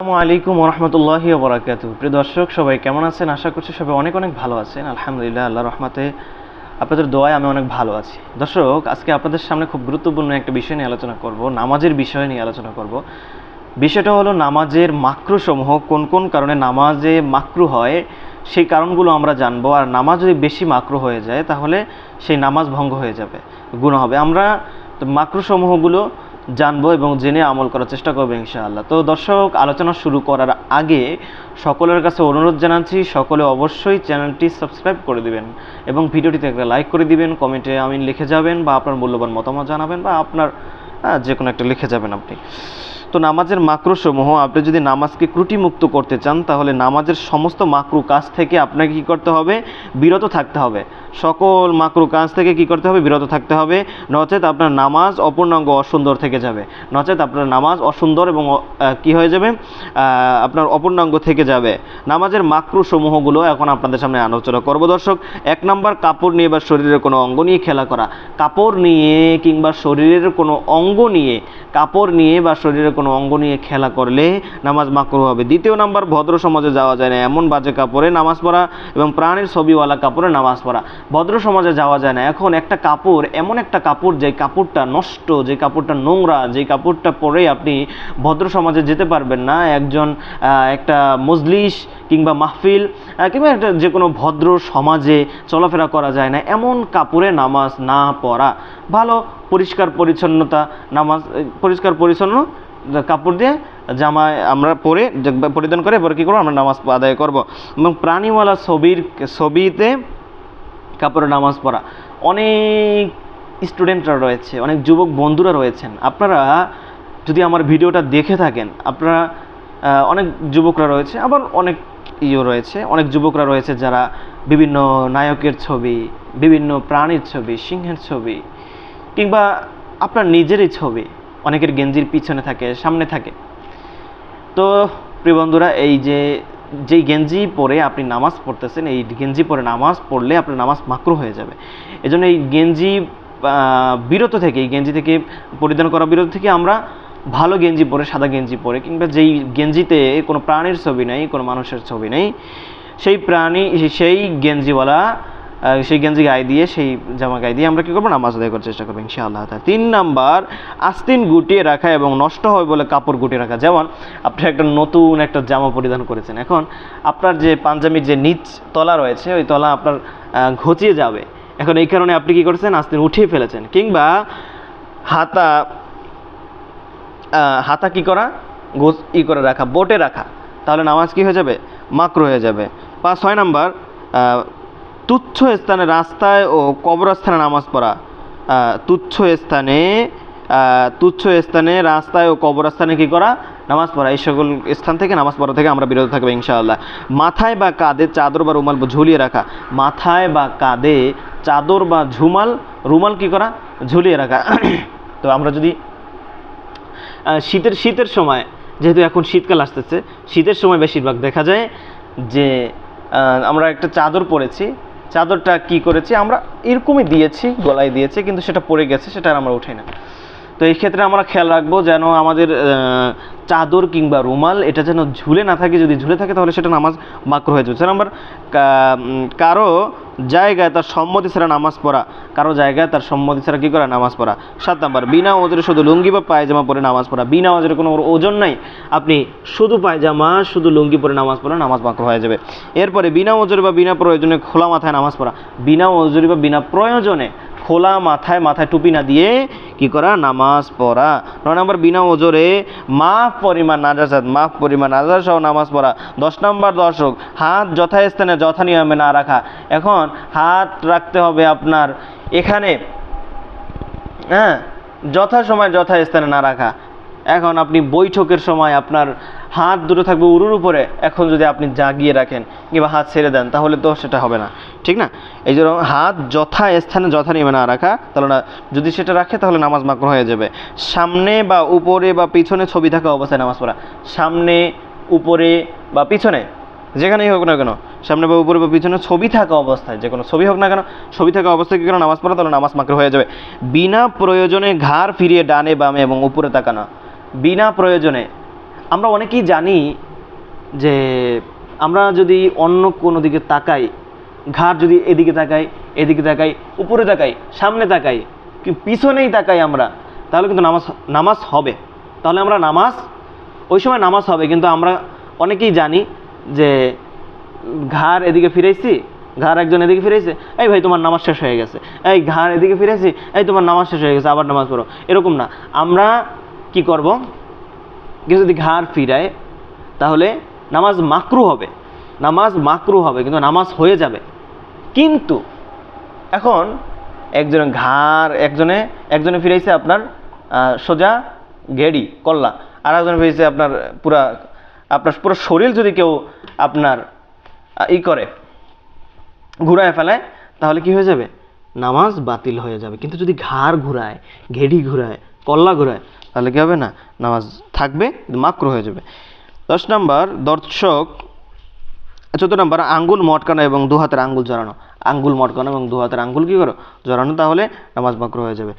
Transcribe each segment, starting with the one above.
আসসালামু আলাইকুম রহমতুল্লাহি বরাকাতু প্রিয় দর্শক, সবাই কেমন আছেন? আশা করছি সবাই অনেক অনেক ভালো আছেন। আলহামদুলিল্লাহ আল্লাহ রহমাতে আপনাদের দোয়ায় আমি অনেক ভালো আছি। দর্শক, আজকে আপনাদের সামনে খুব গুরুত্বপূর্ণ একটা বিষয় নিয়ে আলোচনা করব, নামাজের বিষয় নিয়ে আলোচনা করব। বিষয়টা হলো নামাজের মাকরুসমূহ কোন কোন কারণে নামাজে মাকরু হয়, সেই কারণগুলো আমরা জানব। আর নামাজ যদি বেশি মাকরু হয়ে যায়, তাহলে সেই নামাজ ভঙ্গ হয়ে যাবে গুণ হবে। আমরা মাকরুসমূহগুলো জানব এবং জেনে আমল করার চেষ্টা করব ইনশাআল্লাহ। তো দর্শক, আলোচনা শুরু করার আগে সকলের কাছে অনুরোধ জানাচ্ছি, সকলে অবশ্যই চ্যানেলটি সাবস্ক্রাইব করে দিবেন এবং ভিডিওটিতে একটা লাইক করে দিবেন, কমেন্টে আমি লিখে যাবেন বা আপনার মূল্যবান মতামত জানাবেন বা আপনার আহ, যে কোনো একটা লিখে যাবেন আপনি। তো নামাজের মাকরুসমূহ আপনি যদি নামাজকে ত্রুটিমুক্ত করতে চান তাহলে নামাজের সমস্ত মাকরু কাজ থেকে আপনাকে কী করতে হবে? বিরত থাকতে হবে। সকল মাকরু কাজ থেকে কি করতে হবে? বিরত থাকতে হবে। নচেত আপনার নামাজ অপূর্ণাঙ্গ অসুন্দর থেকে যাবে। নচেত আপনার নামাজ অসুন্দর এবং কি হয়ে যাবে? আপনার অপূর্ণাঙ্গ থেকে যাবে। নামাজের মাকরু সমূহগুলো এখন আপনাদের সামনে আলোচনা করব। দর্শক এক নম্বর কাপড় নিয়ে বা শরীরের কোনো অঙ্গ নিয়ে খেলা করা। কাপড় নিয়ে কিংবা শরীরের কোনো অঙ্গ নিয়ে, কাপড় নিয়ে বা শরীরের কোনো অঙ্গ নিয়ে খেলা করলে নামাজ মাকরু হবে। দ্বিতীয় নাম্বার, ভদ্র সমাজে যাওয়া যায় না। এমন বাজে কাপড়ে নামাজ পড়া এবং প্রাণের ছবিওয়ালা কাপড়ে নামাজ পড়া। ভদ্র সমাজে যাওয়া যায় না। এখন একটা কাপড়, এমন একটা কাপড় যে কাপড়টা নষ্ট, যে কাপড়টা নোংরা, যে কাপড়টা পরে আপনি ভদ্র সমাজে যেতে পারবেন না। একজন একটা মজলিস কিংবা মাহফিল কিংবা একটা যে কোনো ভদ্র সমাজে চলাফেরা করা যায় না, এমন কাপড়ে নামাজ না পড়া। ভালো, পরিষ্কার, পরিচ্ছন্নতা নামাজ পরিষ্কার, পরিচ্ছন্ন কাপড় দিয়ে জামায় আমরা পরে পরিধান করে এবার কী করব? আমরা নামাজ আদায় করব। এবং প্রাণীওয়ালা ছবির, ছবিতে কাপড়ে নামাজ পড়া। অনেক স্টুডেন্টরা রয়েছে, অনেক যুবক বন্ধুরা রয়েছেন। আপনারা যদি আমার ভিডিওটা দেখে থাকেন, আপনারা অনেক যুবকরা রয়েছে, আবার অনেক ইয়ে রয়েছে। অনেক যুবকরা রয়েছে যারা বিভিন্ন নায়কের ছবি, বিভিন্ন প্রাণীর ছবি, সিংহের ছবি কিংবা আপনার নিজেরই ছবি। অনেকের গেঞ্জির পিছনে থাকে, সামনে থাকে। তো প্রিয় বন্ধুরা, এই যে, যেই গেঞ্জি পরে আপনি নামাজ পড়তেছেন, এই গেঞ্জি পরে নামাজ পড়লে আপনার নামাজ মাকরু হয়ে যাবে। এজন্য এই গেঞ্জি বিরত থেকে, এই গেঞ্জি থেকে পরিধান করা বিরত থেকে আমরা ভালো গেঞ্জি পরে, সাদা গেঞ্জি পরে, কিংবা যেই গেঞ্জিতে কোনো প্রাণীর ছবি নেই, কোনো মানুষের ছবি নেই, সেই প্রাণী, সেই গেঞ্জিওয়ালা সেই গেঞ্জি গায়ে দিয়ে, সেই জামা গায়ে দিয়ে আমরা কী করব? নামাজ আদায় করার চেষ্টা করব, ইনশাআল্লাহ। তাআলা। তিন নাম্বার, আস্তিন গুটিয়ে রাখা এবং নষ্ট হয় বলে কাপড় গুটিয়ে রাখা। যেমন, আপনি একটা নতুন একটা জামা পরিধান করেছেন। এখন, আপনার যে পাঞ্জাবির যে নিচ তলা রয়েছে, ওই তলা আপনার ঘচিয়ে যাবে। এখন এই কারণে আপনি কী করেছেন? আস্তিন উঠিয়ে ফেলেছেন। কিংবা, হাতা হাতা কি করা? গোছ ই করে রাখা, বোটে রাখা। তাহলে নামাজ কি হয়ে যাবে? মাকরু হয়ে যাবে। পাঁচ, ছয় নাম্বার তুচ্ছ স্থানে রাস্তায় ও কবরস্থানে নামাজ পড়া। তুচ্ছ স্থানে তুচ্ছ স্থানে রাস্তায় ও কবরস্থানে কি করা? নামাজ পড়া। এই সকল স্থান থেকে নামাজ পড়া থেকে আমরা বিরত থাকব, ইনশাআল্লাহ। মাথায় বা কাঁধে চাদর বা রুমাল ঝুলিয়ে রাখা। মাথায় বা কাঁধে চাদর বা ঝুমাল, রুমাল কি করা? ঝুলিয়ে রাখা। তো আমরা যদি শীতের শীতের সময়, যেহেতু এখন শীতকাল আসতেছে, শীতের সময় বেশিরভাগ দেখা যায় যে আমরা একটা চাদর পরেছি। চাদরটা কি করেছি? আমরা এরকমই দিয়েছি, গলায় দিয়েছি, কিন্তু সেটা পড়ে গেছে, সেটা আর আমরা উঠাই না। তো এই ক্ষেত্রে আমরা খেয়াল রাখব যেন আমাদের চাদর কিংবা রুমাল এটা যেন ঝুলে না থাকে, যদি ঝুলে থাকে তাহলে সেটা নামাজ মাকরু হয়ে যাবে। ছয় নম্বর কারও জায়গায় তার সম্মতি ছাড়া নামাজ পড়া, কারও জায়গায় তার সম্মতি ছাড়া কী করা? নামাজ পড়া। সাত নম্বর, বিনা ওজনে শুধু লুঙ্গি বা পায়জামা পরে নামাজ পড়া। বিনা ওজনে কোনো ওজন নাই, আপনি শুধু পায়জামা, শুধু লুঙ্গি পরে নামাজ পড়া নামাজ মাকরু হয়ে যাবে। এরপরে বিনা ওজনে বা বিনা প্রয়োজনে খোলা মাথায় নামাজ পড়া। বিনা ওজনে বা বিনা প্রয়োজনে খোলা মাথায় মাথায় টুপি না দিয়ে কি করা? নামাজ পড়া। নয় নম্বর, বিনা ওজরে মাফ পরিমাণ নাজাসাত মাফ পরিমাণ নাজার সহ নামাজ পড়া। দশ নম্বর, দর্শক, হাত যথাস্থানে যথা নিয়মে না রাখা। এখন হাত রাখতে হবে আপনার এখানে হ্যাঁ? যথা সময় যথা স্থানে না রাখা। এখন আপনি বৈঠকের সময় আপনার হাত দুটো থাকবে উরুর উপরে, এখন যদি আপনি জাগিয়ে রাখেন কিংবা হাত ছেড়ে দেন, তাহলে তো সেটা হবে না, ঠিক না? এই জন্য হাত যথা স্থানে যথা নিয়মে না রাখা, তাহলে না, যদি সেটা রাখে, তাহলে নামাজ মাকরু হয়ে যাবে। সামনে বা উপরে বা পিছনে ছবি থাকা অবস্থায় নামাজ পড়া। সামনে, উপরে বা পিছনে, যেখানেই হোক না কেন, সামনে বা উপরে বা পিছনে ছবি থাকা অবস্থায়, যে কোনো ছবি হোক না কেন, ছবি থাকা অবস্থায় কি কোনো নামাজ পড়া, তাহলে নামাজ মাকরু হয়ে যাবে। বিনা প্রয়োজনে ঘাড় ফিরিয়ে ডানে বামে এবং উপরে তাকানো। বিনা প্রয়োজনে। আমরা অনেকেই জানি যে আমরা যদি অন্য কোনো দিকে তাকাই ঘাট যদি এদিকে তাকাই এদিকে তাকাই, উপরে তাকাই, সামনে তাকাই, কি পিছনেই তাকাই আমরা, তাহলে কিন্তু নামাজ নামাজ হবে। তাহলে আমরা নামাজ, ওই সময় নামাজ হবে। কিন্তু আমরা অনেকেই জানি যে ঘাড় এদিকে ফিরেছি ঘাড় একজন এদিকে ফিরেছে এই ভাই, তোমার নামাজ শেষ হয়ে গেছে। এই, ঘাড় এদিকে ফিরেছি এই, তোমার নামাজ শেষ হয়ে গেছে, আবার নামাজ পড়ো। এরকম না। আমরা কি করব? কেউ যদি ঘাড় ফিরায়, তাহলে নামাজ মাকরু হবে। নামাজ মাকরু হবে, কিন্তু নামাজ হয়ে যাবে। কিন্তু এখন একজনে ঘাড়, একজনে একজনে ফিরাইছে আপনার সোজা ঘেড়ি কল্লা। আর একজনে ফিরেছে আপনার পুরা, আপনার পুরো শরীর যদি কেউ আপনার ই করে, ঘুরায় ফেলায় তাহলে কি হয়ে যাবে? নামাজ বাতিল হয়ে যাবে। কিন্তু যদি ঘাড় ঘুরায় ঘেড়ি ঘুরায়, কল্লা ঘুরায় তাহলে কি হবে না? নামাজ থাকবে, মাকরু হয়ে যাবে। দশ নম্বর, দর্শক, চোদ্দ নম্বর, আঙ্গুল মটকানো এবং দু হাতের আঙ্গুল জড়ানো। আঙ্গুল মটকানো এবং দু হাতের আঙ্গুল কি করো? জড়ানো, তাহলে নামাজ মাকরু হয়ে যাবে।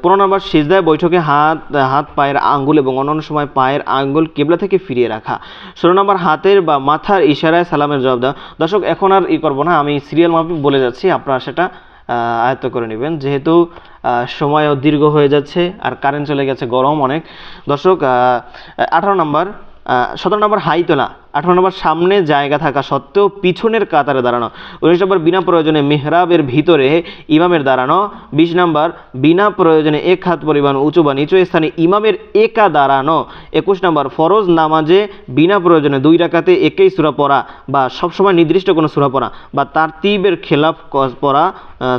পনেরো নম্বর, সিজদায় বৈঠকে হাত হাত, পায়ের আঙ্গুল এবং অন্যান্য সময় পায়ের আঙ্গুল কেবলা থেকে ফিরিয়ে রাখা। ষোলো নম্বর, হাতের বা মাথার ইশারায় সালামের জবাব দেওয়া দর্শক, এখন আর ই করব না, আমি সিরিয়াল মাফিক বলে যাচ্ছি, আপনারা সেটা আয়ত্ত করে নেবেন। যেহেতু সময়ও দীর্ঘ হয়ে যাচ্ছে আর কারেন্ট চলে গেছে গরম অনেক। দর্শক আঠারো নম্বর সতেরো নম্বর হাই তোলা আঠারো নম্বর, সামনে জায়গা থাকা সত্ত্বেও পিছনের কাতারে দাঁড়ানো। উনিশ নম্বর, বিনা প্রয়োজনে মেহরাবের ভিতরে ইমামের দাঁড়ানো। বিশ নম্বর, বিনা প্রয়োজনে এক হাত পরিমাণ উঁচু বা নিচু স্থানে ইমামের একা দাঁড়ানো। একুশ নম্বর, ফরজ নামাজে বিনা প্রয়োজনে দুই রাকাতে একেই সুরা পড়া বা সবসময় নির্দিষ্ট কোনো সুরা পড়া বা তার তীবের খেলাফ পড়া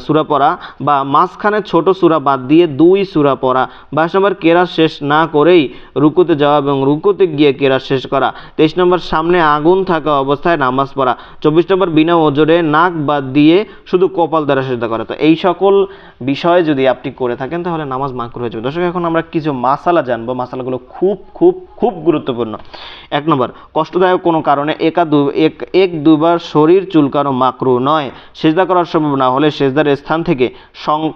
সুরা পড়া বা মাঝখানে ছোট সুরা বাদ দিয়ে দুই সুরা পড়া। বাইশ নম্বর, কেরাত শেষ না করেই রুকুতে যাওয়া এবং রুকুতে গিয়ে কেরাত শেষ করা। তেইশ নম্বর সামনে আগুন থাকা অবস্থায় নামাজ পড়া। চব্বিশ নম্বর বিনা ওজরে নাক বাদ দিয়ে শুধু কপাল দ্বারা সেজদা করা। তো এই সকল বিষয় যদি আপনি করে থাকেন, তাহলে নামাজ মাকরু হয়ে যাবে। দর্শক, এখন আমরা কিছু মাসালা জানব। মাসালাগুলো খুব খুব খুব গুরুত্বপূর্ণ। এক নম্বর, কষ্টদায়ক কোনো কারণে একা দু এক এক দুবার শরীর চুলকানো মাকরু নয়। সেজদা করার সম্ভব না হলে সেজদার স্থান থেকে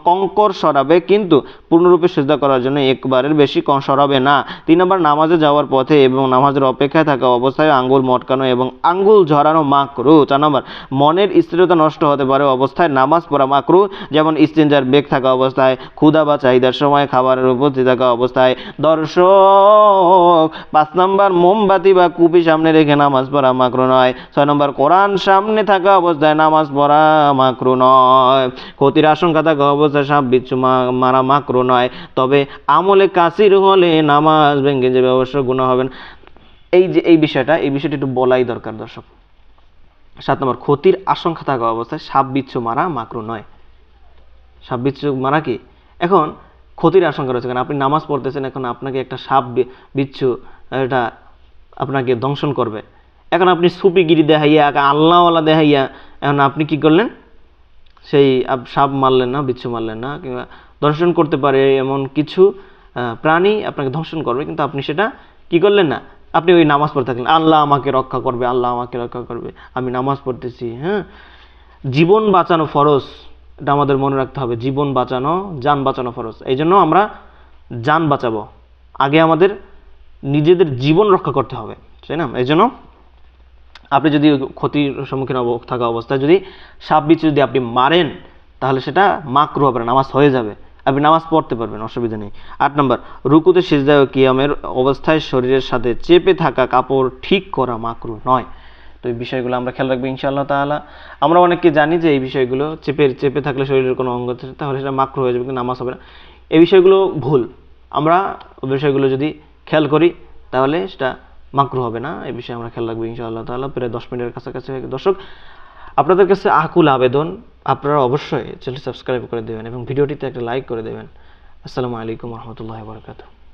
কঙ্কর সরাবে, কিন্তু পূর্ণরূপে সেজদা করার জন্য একবারের বেশি সরাবে না। তিন নম্বর, নামাজে যাওয়ার পথে এবং নামাজের অপেক্ষায় থাকা অবস্থায় আঙ্গুল মটকানো এবং আঙ্গুল ঝরানো মাকরু। চার নম্বর, মনের স্থিরতা নষ্ট হতে পারে অবস্থায়, নামাজ পড়া মাকরু, যেমন স্টেঞ্জার বেগ থাকা অবস্থায়, ক্ষুধা বা চাহিদার সময় খাবারের উপস্থিত থাকা অবস্থায়, দর্শক, পাঁচ নম্বর, মোমবাতি বা কুপি সামনে রেখে নামাজ পড়া মাকরু নয়। ছয় নম্বর, কোরআন সামনে থাকা অবস্থায় নামাজ পড়া মাকরু নয়। ক্ষতির আশঙ্কা থাকা অবস্থায় সাপ বিচ্ছু মারা মাকরু নয়। তবে আমলে কাসির হলে নামাজ ভেঙে যাবে, অবশ্য গুণা হবেন এই যে, এই বিষয়টা এই বিষয়টা একটু বলাই দরকার দর্শক। সাত নম্বর, ক্ষতির আশঙ্কা থাকা অবস্থায় সাপ বিচ্ছু মারা মাকরু নয়। সাপ বিচ্ছু মারা কি? এখন ক্ষতির আশঙ্কা রয়েছে, কারণ আপনি নামাজ পড়তেছেন, এখন আপনাকে একটা সাপ বিচ্ছু, এটা আপনাকে দংশন করবে। এখন আপনি সুপিগিরি দেখাইয়া আল্লাহওয়ালা দেখাইয়া, এখন আপনি কি করলেন? সেই সাপ মারলেন না, বিচ্ছু মারলেন না, কিংবা দর্শন করতে পারে এমন কিছু প্রাণী আপনাকে দংশন করবে, কিন্তু আপনি সেটা কি করলেন না? আপনি ওই নামাজ পড়তে থাকলেন, আল্লাহ আমাকে রক্ষা করবে, আল্লাহ আমাকে রক্ষা করবে। আমি নামাজ পড়তেছি হ্যাঁ? জীবন বাঁচানো ফরজ, এটা আমাদের মনে রাখতে হবে। জীবন বাঁচানো, যান বাঁচানো ফরজ। এই জন্য আমরা যান বাঁচাবো। আগে আমাদের নিজেদের জীবন রক্ষা করতে হবে, তাই না? এই জন্য আপনি যদি ক্ষতির সম্মুখীন থাকা অবস্থায় যদি সাপ বিচ্ছু যদি আপনি মারেন, তাহলে সেটা মাকরু হবে নামাজ হয়ে যাবে। আপনি নামাজ পড়তে পারবেন, অসুবিধা নেই। আট নম্বর, রুকুতে সিজদায় কিয়ামের অবস্থায় শরীরের সাথে চেপে থাকা কাপড় ঠিক করা মাকরু নয়। তো এই বিষয়গুলো আমরা খেয়াল রাখব ইনশাআল্লাহ তাআলা। আমরা অনেককে জানি যে এই বিষয়গুলো চেপে চেপে থাকলে শরীরের কোনো অঙ্গ তাহলে সেটা মাকরু হয়ে যাবে, কিন্তু নামাজ হবে না। এই বিষয়গুলো ভুল। আমরা বিষয়গুলো যদি খেয়াল করি, তাহলে সেটা মাকরু হবে না। এই বিষয়ে আমরা খেয়াল রাখব ইনশাআল্লাহ তাআলা। প্রায় দশ মিনিটের কাছাকাছি দর্শক, আপনাদের কাছে আকুল আবেদন আপনারা অবশ্যই চ্যানেল সাবস্ক্রাইব করে দেবেন এবং ভিডিওটিতে একটা লাইক করে দেবেন। আসসালামু আলাইকুম রহমতুল্লাহ বরকাতুহ।